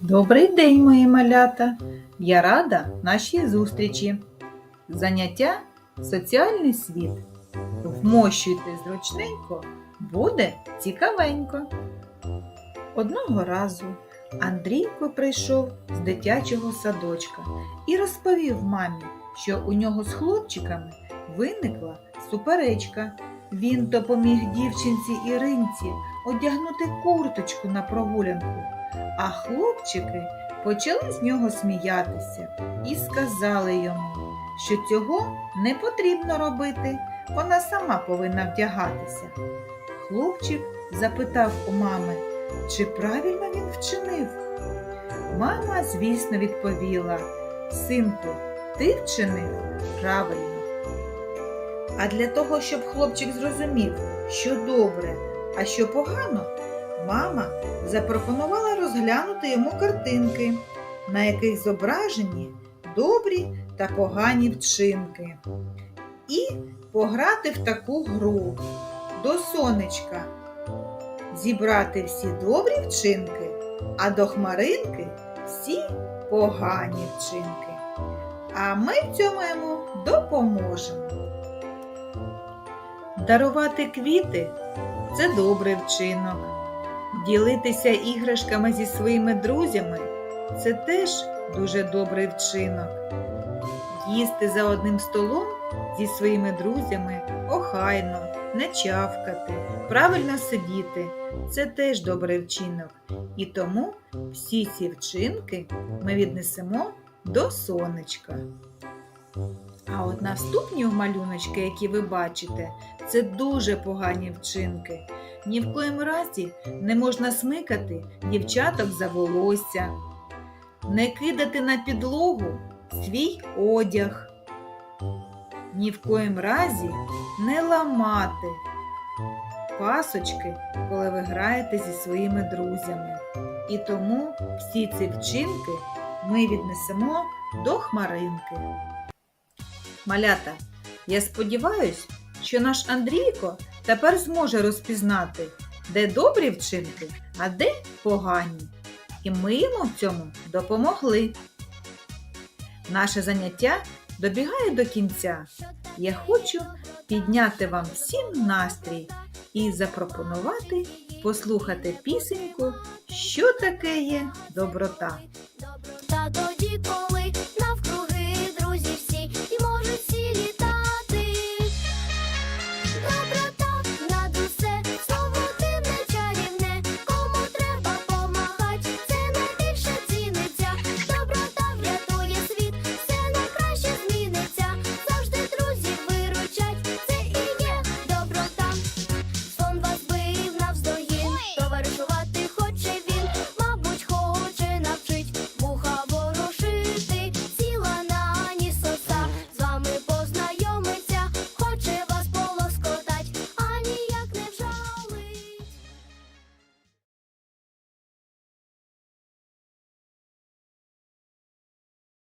Добрий день, мої малята! Я рада нашій зустрічі. Заняття соціальний світ. Вмощуйте зручненько, буде цікавенько. Одного разу Андрійко прийшов з дитячого садочка і розповів мамі, що у нього з хлопчиками виникла суперечка. Він допоміг дівчинці Іринці одягнути курточку на прогулянку. А хлопчики почали з нього сміятися і сказали йому, що цього не потрібно робити, вона сама повинна вдягатися. Хлопчик запитав у мами, чи правильно він вчинив. Мама, звісно, відповіла: Синку, ти вчинив правильно. А для того, щоб хлопчик зрозумів, що добре, а що погано, мама запропонувала розглянути йому картинки, на яких зображені добрі та погані вчинки, і пограти в таку гру до сонечка, зібрати всі добрі вчинки, а до хмаринки всі погані вчинки. А ми в цьому йому допоможемо. Дарувати квіти це добрий вчинок. Ділитися іграшками зі своїми друзями це теж дуже добрий вчинок. Їсти за одним столом зі своїми друзями охайно, не чавкати, правильно сидіти це теж добрий вчинок. І тому всі ці вчинки ми віднесемо до сонечка. А от наступні малюночки, які ви бачите, це дуже погані вчинки. Ні в коїм разі не можна смикати дівчаток за волосся, не кидати на підлогу свій одяг, ні в коїм разі не ламати пасочки, коли ви граєте зі своїми друзями. І тому всі ці вчинки ми віднесемо до хмаринки. Малята, я сподіваюсь, що наш Андрійко тепер зможе розпізнати, де добрі вчинки, а де погані. І ми йому в цьому допомогли. Наше заняття добігає до кінця. Я хочу підняти вам всім настрій і запропонувати послухати пісеньку, що таке є доброта.